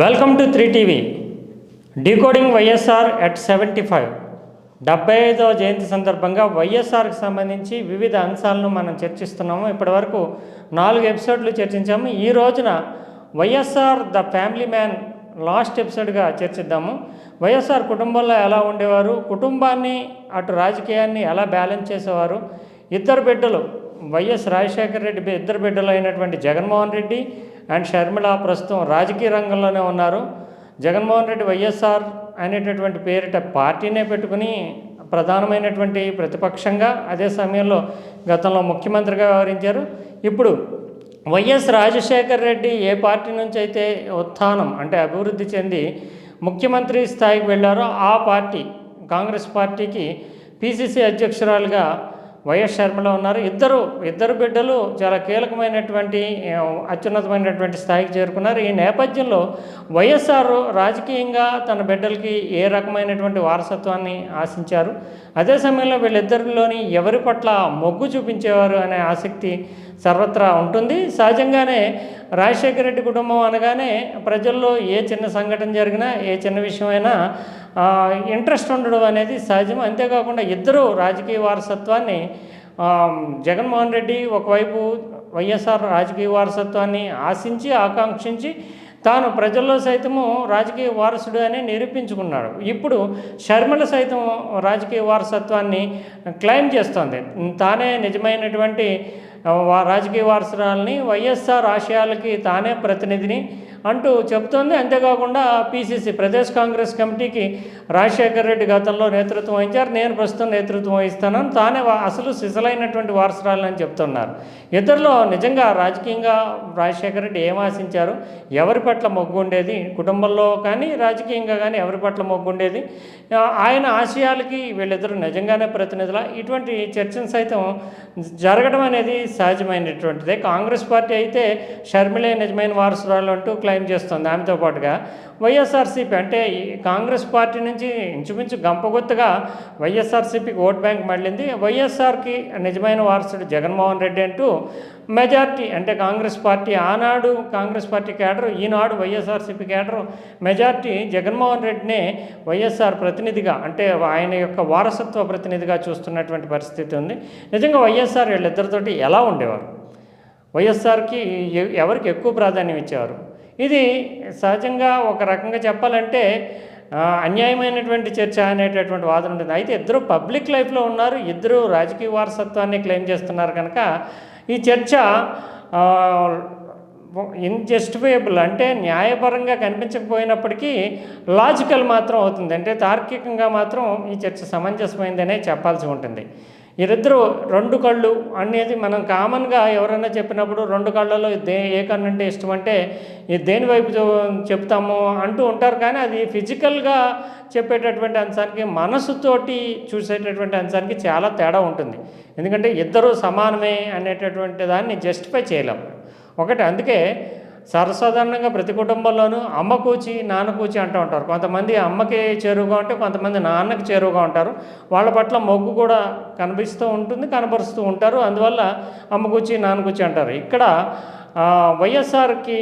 Welcome to three TV decoding YSR at seventy five డెబ్బై ఐదవ జయంతి సందర్భంగా వైఎస్ఆర్కి సంబంధించి వివిధ అంశాలను మనం చర్చిస్తున్నాము. ఇప్పటివరకు నాలుగు ఎపిసోడ్లు చర్చించాము. ఈ రోజున YSR the family man last ఎపిసోడ్గా చర్చిద్దాము. వైఎస్ఆర్ కుటుంబంలో ఎలా ఉండేవారు? కుటుంబాన్ని అటు రాజకీయాన్ని ఎలా బ్యాలెన్స్ చేసేవారు? ఇద్దరు బిడ్డలు వైఎస్ రాజశేఖర రెడ్డి ఇద్దరు బిడ్డలు అయినటువంటి జగన్మోహన్ రెడ్డి అండ్ షర్మిల ప్రస్తుతం రాజకీయ రంగంలోనే ఉన్నారు. జగన్మోహన్ రెడ్డి వైఎస్ఆర్ అనేటటువంటి పేరిట పార్టీనే పెట్టుకుని ప్రధానమైనటువంటి ప్రతిపక్షంగా అదే సమయంలో గతంలో ముఖ్యమంత్రిగా వ్యవహరించారు. ఇప్పుడు వైఎస్ రాజశేఖర్ రెడ్డి ఏ పార్టీ నుంచి అయితే ఉత్థానం అంటే అభివృద్ధి చెంది ముఖ్యమంత్రి స్థాయికి వెళ్ళారో ఆ పార్టీ కాంగ్రెస్ పార్టీకి పిసిసి అధ్యక్షురాలుగా వైఎస్ శర్మలో ఉన్నారు. ఇద్దరు ఇద్దరు బిడ్డలు చాలా కీలకమైనటువంటి అత్యున్నతమైనటువంటి స్థాయికి చేరుకున్నారు. ఈ నేపథ్యంలో వైఎస్ఆర్ రాజకీయంగా తన బిడ్డలకి ఏ రకమైనటువంటి వారసత్వాన్ని ఆశించారు? అదే సమయంలో వీళ్ళిద్దరిలోని ఎవరి పట్ల మొగ్గు చూపించేవారు అనే ఆసక్తి సర్వత్రా ఉంటుంది. సహజంగానే రాజశేఖర రెడ్డి కుటుంబం అనగానే ప్రజల్లో ఏ చిన్న సంఘటన జరిగినా ఏ చిన్న విషయమైనా ఇంట్రెస్ట్ ఉండడం అనేది సహజం. అంతేకాకుండా ఇద్దరు రాజకీయ వారసత్వాన్ని జగన్మోహన్ రెడ్డి ఒకవైపు వైఎస్ఆర్ రాజకీయ వారసత్వాన్ని ఆశించి ఆకాంక్షించి తాను ప్రజల్లో సైతము రాజకీయ వారసుడు అని నిరూపించుకున్నాడు. ఇప్పుడు షర్మిల సైతం రాజకీయ వారసత్వాన్ని క్లెయిమ్ చేస్తోంది. తానే నిజమైనటువంటి రాజకీయ వారసురాలని వైఎస్ఆర్ ఆశయాలకి తానే ప్రతినిధిని అంటూ చెబుతోంది. అంతేకాకుండా పిసిసి ప్రదేశ్ కాంగ్రెస్ కమిటీకి రాజశేఖర్ రెడ్డి గతంలో నేతృత్వం వహించారు. నేను ప్రస్తుతం నేతృత్వం వహిస్తానని తానే అసలు సిసలైనటువంటి వారసురాలని చెప్తున్నారు ఇద్దరిలో నిజంగా రాజకీయంగా రాజశేఖర రెడ్డి ఏం ఆశించారు? ఎవరి పట్ల మొగ్గు ఉండేది? కుటుంబంలో కానీ రాజకీయంగా కానీ ఎవరి పట్ల మొగ్గు ఉండేది? ఆయన ఆశయాలకి వీళ్ళిద్దరూ నిజంగానే ప్రతినిధుల? ఇటువంటి చర్చను సైతం జరగడం అనేది సహజమైనటువంటిదే. కాంగ్రెస్ పార్టీ అయితే షర్మిలే నిజమైన వారసురాలు అంటూ ఖాయం చేస్తుంది. ఆమెతో పాటుగా వైఎస్ఆర్సీపీ అంటే కాంగ్రెస్ పార్టీ నుంచి ఇంచుమించు గంపగొత్తుగా వైఎస్ఆర్సీపీకి ఓట్ బ్యాంక్ మళ్ళింది. వైఎస్ఆర్కి నిజమైన వారసుడు జగన్మోహన్ రెడ్డి అంటూ మెజార్టీ అంటే కాంగ్రెస్ పార్టీ ఆనాడు కాంగ్రెస్ పార్టీ కేడరు ఈనాడు వైఎస్ఆర్సీపీ కేడరు మెజార్టీ జగన్మోహన్ రెడ్డినే వైఎస్ఆర్ ప్రతినిధిగా అంటే ఆయన యొక్క వారసత్వ ప్రతినిధిగా చూస్తున్నటువంటి పరిస్థితి ఉంది. నిజంగా వైఎస్ఆర్ వీళ్ళిద్దరితోటి ఎలా ఉండేవారు? వైఎస్ఆర్కి ఎవరికి ఎక్కువ ప్రాధాన్యం ఇచ్చేవారు? ఇది సహజంగా ఒక రకంగా చెప్పాలంటే అన్యాయమైనటువంటి చర్చ అనేటటువంటి వాదన ఉంటుంది. అయితే ఇద్దరు పబ్లిక్ లైఫ్లో ఉన్నారు ఇద్దరు రాజకీయ వారసత్వాన్ని క్లెయిమ్ చేస్తున్నారు కనుక ఈ చర్చ ఇన్జస్టిఫైబుల్ అంటే న్యాయపరంగా కనిపించకపోయినప్పటికీ లాజికల్ మాత్రం అవుతుంది. అంటే తార్కికంగా మాత్రం ఈ చర్చ సమంజసమైందనే చెప్పాల్సి ఉంటుంది. వీరిద్దరూ రెండు కళ్ళు అనేది మనం కామన్గా ఎవరైనా చెప్పినప్పుడు రెండు కళ్ళలో దే ఏ కన్ను అంటే ఇష్టం అంటే దేని వైపు చెప్తాము? అంటూ ఉంటారు. కానీ అది ఫిజికల్గా చెప్పేటటువంటి అంశానికి మనసుతోటి చూసేటటువంటి అంశానికి చాలా తేడా ఉంటుంది. ఎందుకంటే ఇద్దరూ సమానమే అనేటటువంటి దాన్ని జస్టిఫై చేయలేము. ఒకటి అందుకే సర్వసాధారణంగా ప్రతి కుటుంబంలోనూ అమ్మ కూచి నాన్న కూచి అంటూ ఉంటారు. కొంతమంది అమ్మకి చేరువుగా ఉంటే కొంతమంది నాన్నకి చేరువుగా ఉంటారు. వాళ్ళ పట్ల మొగ్గు కూడా కనిపిస్తూ ఉంటుంది కనపరుస్తూ ఉంటారు. అందువల్ల అమ్మ కూచి నాన్న కూచి అంటారు. ఇక్కడ వైఎస్ఆర్కి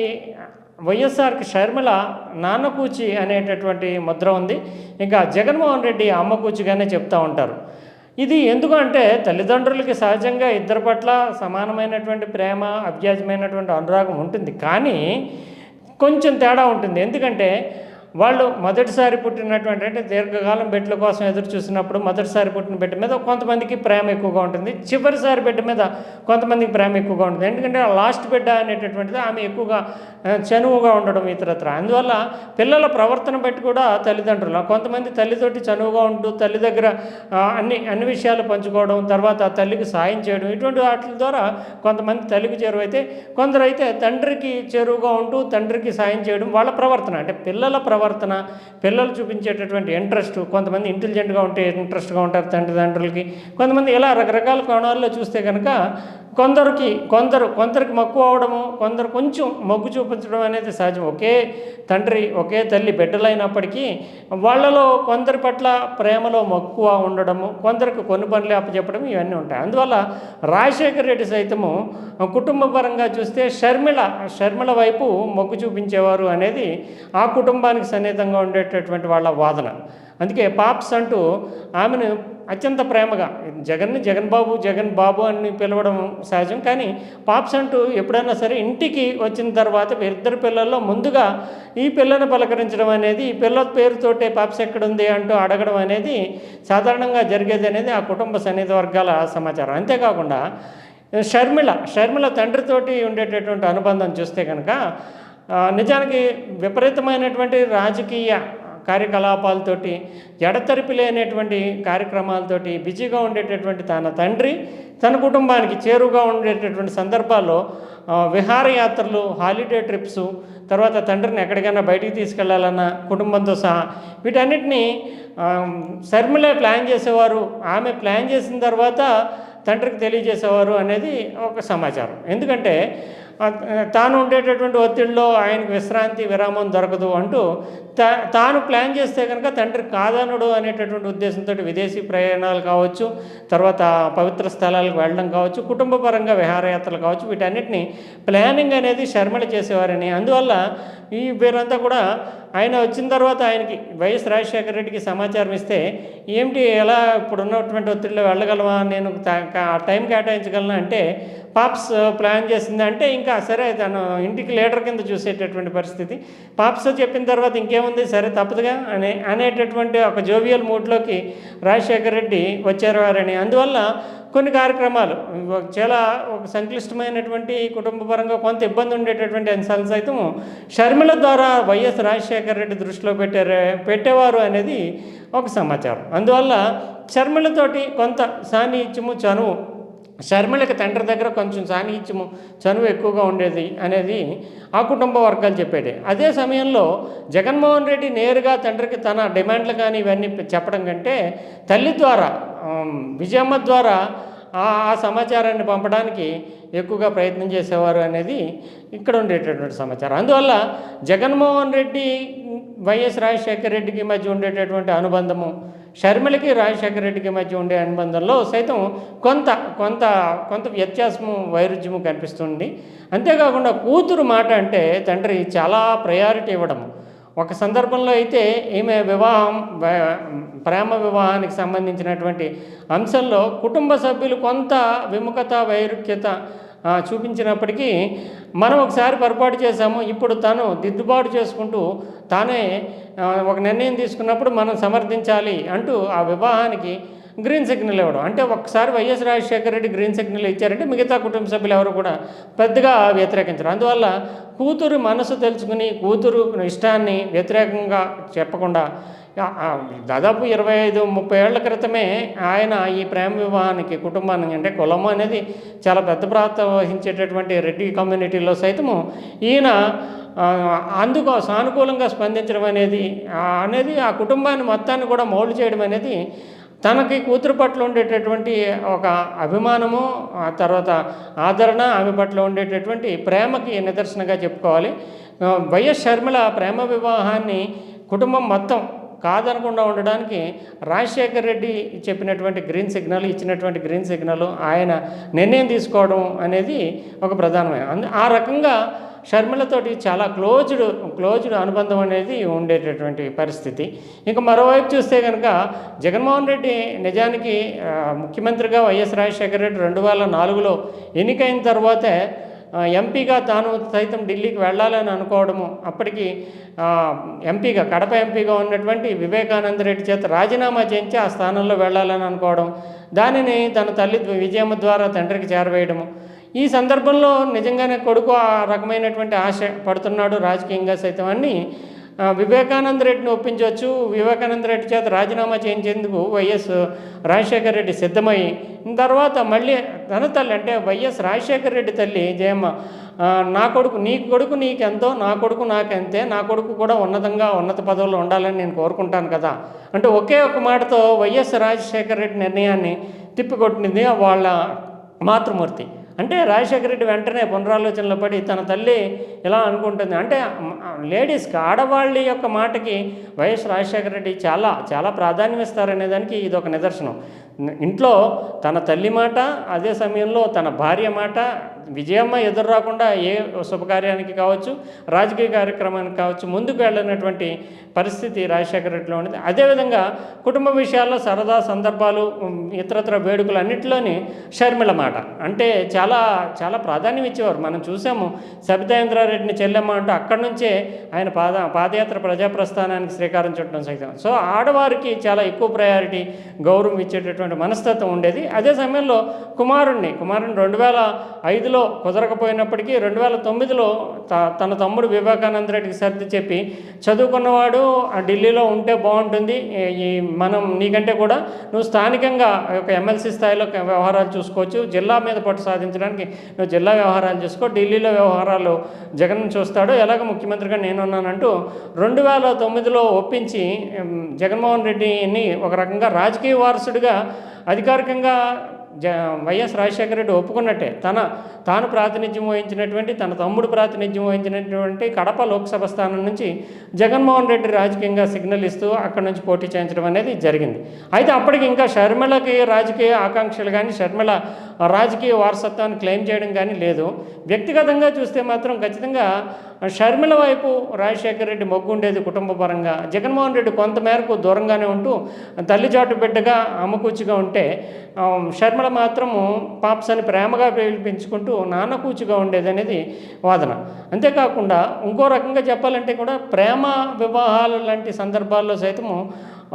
వైఎస్ఆర్కి షర్మిల నాన్న కూచి అనేటటువంటి ముద్ర ఉంది. ఇంకా జగన్మోహన్ రెడ్డి అమ్మ కూచిగానే చెప్తూ ఉంటారు. ఇది ఎందుకంటే తల్లిదండ్రులకి సహజంగా ఇద్దరి పట్ల సమానమైనటువంటి ప్రేమ అభ్యాసమైనటువంటి అనురాగం ఉంటుంది. కానీ కొంచెం తేడా ఉంటుంది. ఎందుకంటే వాళ్ళు మొదటిసారి పుట్టినటువంటి అంటే దీర్ఘకాలం బిడ్డల కోసం ఎదురు చూసినప్పుడు మొదటిసారి పుట్టిన బిడ్డ మీద కొంతమందికి ప్రేమ ఎక్కువగా ఉంటుంది. చివరిసారి బిడ్డ మీద కొంతమందికి ప్రేమ ఎక్కువగా ఉంటుంది. ఎందుకంటే లాస్ట్ బిడ్డ అనేటటువంటిది ఆమె ఎక్కువగా చనువుగా ఉండడం ఇతరత్ర. అందువల్ల పిల్లల ప్రవర్తన బట్టి కూడా తల్లిదండ్రులు కొంతమంది తల్లితోటి చనువుగా ఉంటూ తల్లి దగ్గర అన్ని అన్ని విషయాలు పంచుకోవడం తర్వాత తల్లికి సాయం చేయడం ఇటువంటి వాటి ద్వారా కొంతమంది తల్లికి చేరువైతే కొందరు అయితే తండ్రికి చేరువుగా ఉంటూ తండ్రికి సాయం చేయడం వాళ్ళ ప్రవర్తన. అంటే పిల్లల ప్రవర్తన పిల్లలు చూపించేటటువంటి ఇంట్రెస్ట్ కొంతమంది ఇంటెలిజెంట్గా ఉంటే ఇంట్రెస్ట్గా ఉంటారు తల్లిదండ్రులకి కొంతమంది ఇలా రకరకాల కోణాల్లో చూస్తే కనుక కొందరికి కొందరు కొందరికి మక్కువ అవడము కొందరు కొంచెం మొగ్గు చూపించడం అనేది సహజం. ఒకే తండ్రి ఒకే తల్లి బిడ్డలైనప్పటికీ వాళ్ళలో కొందరి పట్ల ప్రేమలో మక్కువ ఉండడము కొందరికి కొన్ని పనులు అప్పచెప్పడం ఇవన్నీ ఉంటాయి. అందువల్ల రాజశేఖర రెడ్డి సైతము కుటుంబ పరంగా చూస్తే షర్మిళ షర్మిల వైపు మొగ్గు చూపించేవారు అనేది ఆ కుటుంబానికి సన్నిహితంగా ఉండేటటువంటి వాళ్ళ వాదన. అందుకే పాప్స్ అంటూ ఆమెను అత్యంత ప్రేమగా జగన్ని జగన్ బాబు జగన్ బాబు అని పిలవడం సహజం. కానీ పాప్స్ అంటూ ఎప్పుడైనా సరే ఇంటికి వచ్చిన తర్వాత ఇద్దరు పిల్లల్లో ముందుగా ఈ పిల్లని పలకరించడం అనేది ఈ పిల్ల పేరుతోటే పాప్స్ ఎక్కడుంది అంటూ అడగడం అనేది సాధారణంగా జరిగేది అనేది ఆ కుటుంబ సన్నిహిత వర్గాల సమాచారం. అంతేకాకుండా షర్మిల షర్మిల తండ్రితోటి ఉండేటటువంటి అనుబంధం చూస్తే కనుక నిజానికి విపరీతమైనటువంటి రాజకీయ కార్యకలాపాలతోటి ఎడతెరిపి లేనటువంటి కార్యక్రమాలతోటి బిజీగా ఉండేటటువంటి తన తండ్రి తన కుటుంబానికి చేరువుగా ఉండేటటువంటి సందర్భాల్లో విహారయాత్రలు హాలిడే ట్రిప్స్ తర్వాత తండ్రిని ఎక్కడికైనా బయటికి తీసుకెళ్ళాలన్న కుటుంబంతో సహా వీటన్నిటినీ శర్మిలే ప్లాన్ చేసేవారు. ఆమె ప్లాన్ చేసిన తర్వాత తండ్రికి తెలియజేసేవారు అనేది ఒక సమాచారం. ఎందుకంటే తాను ఉండేటటువంటి ఒత్తిడిలో ఆయనకు విశ్రాంతి విరామం దొరకదు అంటూ తా తాను ప్లాన్ చేస్తే కనుక తండ్రి కాదనుడు అనేటటువంటి ఉద్దేశంతో విదేశీ ప్రయాణాలు కావచ్చు తర్వాత పవిత్ర స్థలాలకు వెళ్ళడం కావచ్చు కుటుంబ పరంగా విహారయాత్రలు కావచ్చు వీటన్నిటిని ప్లానింగ్ అనేది శర్మలు చేసేవారని. అందువల్ల ఈ వీరంతా కూడా ఆయన వచ్చిన తర్వాత ఆయనకి వైఎస్ రాజశేఖర రెడ్డికి సమాచారం ఇస్తే ఏమిటి ఎలా ఇప్పుడు ఉన్నటువంటి ఒత్తిడిలో వెళ్ళగలవా? నేను ఆ టైం కేటాయించగలను? అంటే పాప్స్ ప్లాన్ చేసింది. అంటే ఇంకా సరే తను ఇంటికి లీడర్ కింద చూసేటటువంటి పరిస్థితి. పాప్స్ చెప్పిన తర్వాత ఇంకేముంది? సరే తప్పదుగా అనే అనేటటువంటి ఒక జోవియల్ మూడ్లోకి రాజశేఖర రెడ్డి వచ్చారు వారని అందువల్ల కొన్ని కార్యక్రమాలు చాలా ఒక సంక్లిష్టమైనటువంటి కుటుంబ పరంగా కొంత ఇబ్బంది ఉండేటటువంటి అంశాలు సైతం షర్మిల ద్వారా వైఎస్ రాజశేఖర రెడ్డి దృష్టిలో పెట్టారు పెట్టేవారు అనేది ఒక సమాచారం. అందువల్ల షర్మిలతోటి కొంత సాన్నిహిత్యము చనువు షర్మిలకి తండ్రి దగ్గర కొంచెం సాన్నిహిత్యము చనువు ఎక్కువగా ఉండేది అనేది ఆ కుటుంబ వర్గాలు చెప్పేది. అదే సమయంలో జగన్మోహన్ రెడ్డి నేరుగా తండ్రికి తన డిమాండ్లు కానీ ఇవన్నీ చెప్పడం కంటే తల్లి ద్వారా విజయమ్మ ద్వారా ఆ ఆ సమాచారాన్ని పంపడానికి ఎక్కువగా ప్రయత్నం చేసేవారు అనేది ఇక్కడ ఉండేటటువంటి సమాచారం. అందువల్ల జగన్మోహన్ రెడ్డి వైఎస్ రాజశేఖర రెడ్డికి మధ్య ఉండేటటువంటి అనుబంధము షర్మిలకి రాజశేఖర రెడ్డికి మధ్య ఉండే అనుబంధంలో సైతం కొంత కొంత కొంత వ్యత్యాసము వైరుధ్యము కనిపిస్తుంది. అంతేకాకుండా కూతురు మాట అంటే తండ్రి చాలా ప్రయారిటీ ఇవ్వడము ఒక సందర్భంలో అయితే ఈమె వివాహం ప్రేమ వివాహానికి సంబంధించినటువంటి అంశంలో కుటుంబ సభ్యులు కొంత విముఖత వైరుఖ్యత చూపించినప్పటికీ మనం ఒకసారి పొరపాటు చేశాము ఇప్పుడు తను దిద్దుబాటు చేసుకుంటూ తానే ఒక నిర్ణయం తీసుకున్నప్పుడు మనం సమర్థించాలి అంటూ ఆ వివాహానికి గ్రీన్ సిగ్నల్ ఇవ్వడం. అంటే ఒకసారి YS Rajasekhara Reddy green signal ఇచ్చారంటే మిగతా కుటుంబ సభ్యులు ఎవరు కూడా పెద్దగా వ్యతిరేకించరు. అందువల్ల కూతురు మనసు తెలుసుకుని కూతురు ఇష్టాన్ని వ్యతిరేకంగా చెప్పకుండా దాదాపు ఇరవై ఐదు ముప్పై ఏళ్ళ క్రితమే ఆయన ఈ ప్రేమ వివాహానికి కుటుంబానికి అంటే కులము అనేది చాలా పెద్ద ప్రాంతం వహించేటటువంటి రెడ్డి కమ్యూనిటీలో సైతము ఈయన అందుకో అందుకు సానుకూలంగా స్పందించడం అనేది అనేది ఆ కుటుంబాన్ని మొత్తాన్ని కూడా మౌల్డ్ చేయడం అనేది తనకి కూతురు పట్ల ఉండేటటువంటి ఒక అభిమానము ఆ తర్వాత ఆదరణ ఆమె పట్ల ఉండేటటువంటి ప్రేమకి నిదర్శనగా చెప్పుకోవాలి. వైఎస్ షర్మిల ప్రేమ వివాహాన్ని కుటుంబం మొత్తం కాదనకుండా ఉండడానికి రాజశేఖర్ రెడ్డి చెప్పినటువంటి గ్రీన్ సిగ్నల్ ఇచ్చినటువంటి గ్రీన్ సిగ్నల్ ఆయన నిర్ణయం తీసుకోవడం అనేది ఒక ప్రధానమైన. ఆ రకంగా షర్మిలతోటి చాలా క్లోజ్డ్ క్లోజ్డ్ అనుబంధం అనేది ఉండేటటువంటి పరిస్థితి. ఇంకా మరోవైపు చూస్తే కనుక జగన్మోహన్ రెడ్డి నిజానికి ముఖ్యమంత్రిగా వైఎస్ రాజశేఖర రెడ్డి రెండు వేల నాలుగులో ఎన్నికైన తర్వాతే ఎంపీగా తాను సైతం ఢిల్లీకి వెళ్ళాలని అనుకోవడము. అప్పటికి ఎంపీగా కడప ఎంపీగా ఉన్నటువంటి వివేకానంద రెడ్డి చేత రాజీనామా చేయించి ఆ స్థానంలో వెళ్ళాలని అనుకోవడం. దానిని తన తల్లి విజయమ్మ ద్వారా తండ్రికి చేరవేయడము. ఈ సందర్భంలో నిజంగానే కొడుకు ఆ రకమైనటువంటి ఆశ పడుతున్నాడు. రాజకీయంగా సైతం అన్ని వివేకానంద రెడ్డిని ఒప్పించవచ్చు. వివేకానంద రెడ్డి చేత రాజీనామా చేయించేందుకు వైఎస్ రాజశేఖర రెడ్డి సిద్ధమై తర్వాత మళ్ళీ తన తల్లి అంటే వైఎస్ రాజశేఖర రెడ్డి తల్లి జయమ్మ నా కొడుకు నీ కొడుకు నీకెంతో నా కొడుకు నాకెంతే నా కొడుకు కూడా ఉన్నతంగా ఉన్నత పదవుల్లో ఉండాలని నేను కోరుకుంటాను కదా. అంటే ఒకే ఒక మాటతో వైఎస్ రాజశేఖర రెడ్డి నిర్ణయాన్ని తిప్పికొట్టింది వాళ్ళ మాతృమూర్తి. అంటే రాజశేఖర రెడ్డి వెంటనే పునరాలోచనలో పడి తన తల్లి ఇలా అనుకుంటుంది? అంటే లేడీస్కి ఆడవాళ్ళ యొక్క మాటకి వైఎస్ రాజశేఖర రెడ్డి చాలా చాలా ప్రాధాన్యం ఇస్తారనే దానికి ఇది ఒక నిదర్శనం. ఇంట్లో తన తల్లి మాట అదే సమయంలో తన భార్య మాట విజయమ్మ ఎదురు రాకుండా ఏ శుభకార్యానికి కావచ్చు రాజకీయ కార్యక్రమానికి కావచ్చు ముందుకు వెళ్ళినటువంటి పరిస్థితి రాజశేఖర రెడ్డిలో ఉండేది అదేవిధంగా కుటుంబ విషయాల్లో సరదా సందర్భాలు ఇతరత్ర వేడుకలు అన్నింటిలోని షర్మిల మాట. అంటే చాలా చాలా ప్రాధాన్యం ఇచ్చేవారు. మనం చూసాము సబితాయింద్రారెడ్డిని చెల్లెమ్మ అంటూ అక్కడి నుంచే ఆయన పాద పాదయాత్ర ప్రజాప్రస్థానానికి శ్రీకారం చుట్టడం సైతం. సో ఆడవారికి చాలా ఎక్కువ ప్రయారిటీ గౌరవం ఇచ్చేటటువంటి మనస్తత్వం ఉండేది. అదే సమయంలో కుమారుణ్ణి కుమారుని రెండు వేల ఐదులో కుదరకపోయినప్పటికీ రెండు వేల తొమ్మిదిలో త తన తమ్ముడు వివేకానంద రెడ్డికి సర్ది చెప్పి చదువుకున్నవాడు ఆ ఢిల్లీలో ఉంటే బాగుంటుంది. ఈ- మనం నీకంటే కూడా నువ్వు స్థానికంగా ఒక ఎమ్మెల్సీ స్థాయిలో వ్యవహారాలు చూసుకోవచ్చు. జిల్లా మీద పట్టు సాధించడానికి నువ్వు జిల్లా వ్యవహారాలు చూసుకో ఢిల్లీలో వ్యవహారాలు జగన్ చూస్తాడు. ఎలాగ ముఖ్యమంత్రిగా నేనున్నానంటూ రెండు వేల తొమ్మిదిలో ఒప్పించి జగన్మోహన్ రెడ్డిని ఒక రకంగా రాజకీయ వారసుడిగా అధికారికంగా జ వైఎస్ రాజశేఖర రెడ్డి ఒప్పుకున్నట్టే. తన తాను ప్రాతినిధ్యం వహించినటువంటి తన తమ్ముడు ప్రాతినిధ్యం వహించినటువంటి కడప లోక్సభ స్థానం నుంచి జగన్మోహన్ రెడ్డి రాజకీయంగా సిగ్నల్ ఇస్తూ అక్కడి నుంచి పోటీ చేయించడం అనేది జరిగింది. అయితే అప్పటికి ఇంకా షర్మిలకి రాజకీయ ఆకాంక్షలు కానీ షర్మిల రాజకీయ వారసత్వాన్ని క్లెయిమ్ చేయడం కానీ లేదు. వ్యక్తిగతంగా చూస్తే మాత్రం ఖచ్చితంగా షర్మిల వైపు రాజశేఖర రెడ్డి మొగ్గు ఉండేది కుటుంబ పరంగా. జగన్మోహన్ రెడ్డి కొంతమేరకు దూరంగానే ఉంటూ తల్లిచాటు బిడ్డగా అమ్మకూచిగా ఉంటే షర్మిల మాత్రము పాప్స్ అని ప్రేమగా పిలిపించుకుంటూ నాన్న కూచిగా ఉండేది అనేది వాదన. అంతేకాకుండా ఇంకో రకంగా చెప్పాలంటే కూడా ప్రేమ వివాహాలు లాంటి సందర్భాల్లో సైతము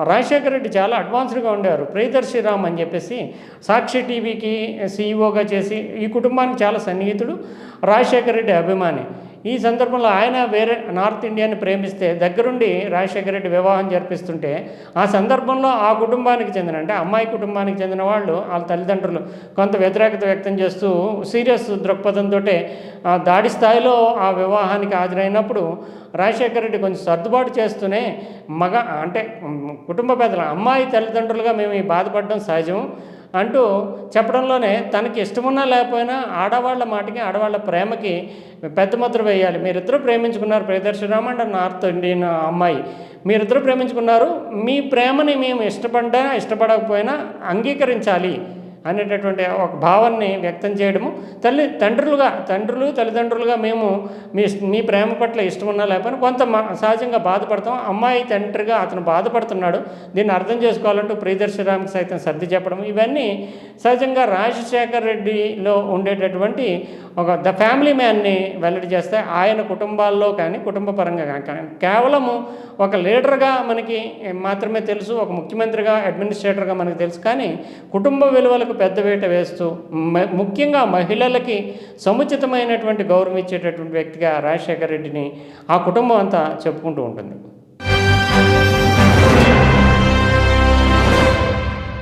రాజశేఖర రెడ్డి చాలా అడ్వాన్స్డ్గా ఉండేవారు. ప్రియదర్శి రామ్ అని చెప్పేసి సాక్షి టీవీకి సీఈఓగా చేసి ఈ కుటుంబానికి చాలా సన్నిహితుడు రాజశేఖర రెడ్డి అభిమాని. ఈ సందర్భంలో ఆయన వేరే నార్త్ ఇండియాని ప్రేమిస్తే దగ్గరుండి రాజశేఖర రెడ్డి వివాహం జరిపిస్తుంటే ఆ సందర్భంలో ఆ కుటుంబానికి చెందిన అంటే అమ్మాయి కుటుంబానికి చెందిన వాళ్ళు వాళ్ళ తల్లిదండ్రులు కొంత వ్యతిరేకత వ్యక్తం చేస్తూ సీరియస్ దృక్పథంతో దాడి స్థాయిలో ఆ వివాహానికి హాజరైనప్పుడు రాజశేఖర రెడ్డి కొంచెం సర్దుబాటు చేస్తూనే మగ అంటే కుటుంబ పెద్దల అమ్మాయి తల్లిదండ్రులుగా మేము ఈ బాధపడడం సహజం. అంటూ చెప్పడంలోనే తనకి ఇష్టమున్నా లేకపోయినా ఆడవాళ్ళ మాటకి ఆడవాళ్ళ ప్రేమకి పెద్ద ముద్ర వేయాలి. మీరిద్దరూ ప్రేమించుకున్నారు. ప్రియదర్శిరామ్ అండ్ నార్త్ ఇండియన్ అమ్మాయి. మీరిద్దరూ ప్రేమించుకున్నారు. మీ ప్రేమని మేము ఇష్టపడ్డా ఇష్టపడకపోయినా అంగీకరించాలి. అనేటటువంటి ఒక భావాన్ని వ్యక్తం చేయడము. తల్లి తండ్రులుగా తండ్రులు తల్లిదండ్రులుగా మేము మీ మీ ప్రేమ పట్ల ఇష్టం ఉన్నా లేకపోయినా కొంత మ- సహజంగా బాధపడతాం. అమ్మాయి తండ్రిగా అతను బాధపడుతున్నాడు. దీన్ని అర్థం చేసుకోవాలంటూ ప్రియదర్శిరామ్కి సైతం సర్ది చెప్పడం. ఇవన్నీ సహజంగా రాజశేఖర్ రెడ్డిలో ఉండేటటువంటి ఒక ద ఫ్యామిలీ మ్యాన్ని వెల్లడి చేస్తే ఆయన కుటుంబాల్లో కానీ కుటుంబ పరంగా కానీ కానీ కేవలము ఒక లీడర్గా మనకి మాత్రమే తెలుసు ఒక ముఖ్యమంత్రిగా అడ్మినిస్ట్రేటర్గా మనకు తెలుసు. కానీ కుటుంబ విలువలకు పెద్దవేట వేస్తూ ముఖ్యంగా మహిళలకి సముచితమైనటువంటి గౌరవం ఇచ్చేటటువంటి వ్యక్తిగా రాజశేఖర రెడ్డిని ఆ కుటుంబం అంతా చెప్పుకుంటూ ఉంటుంది.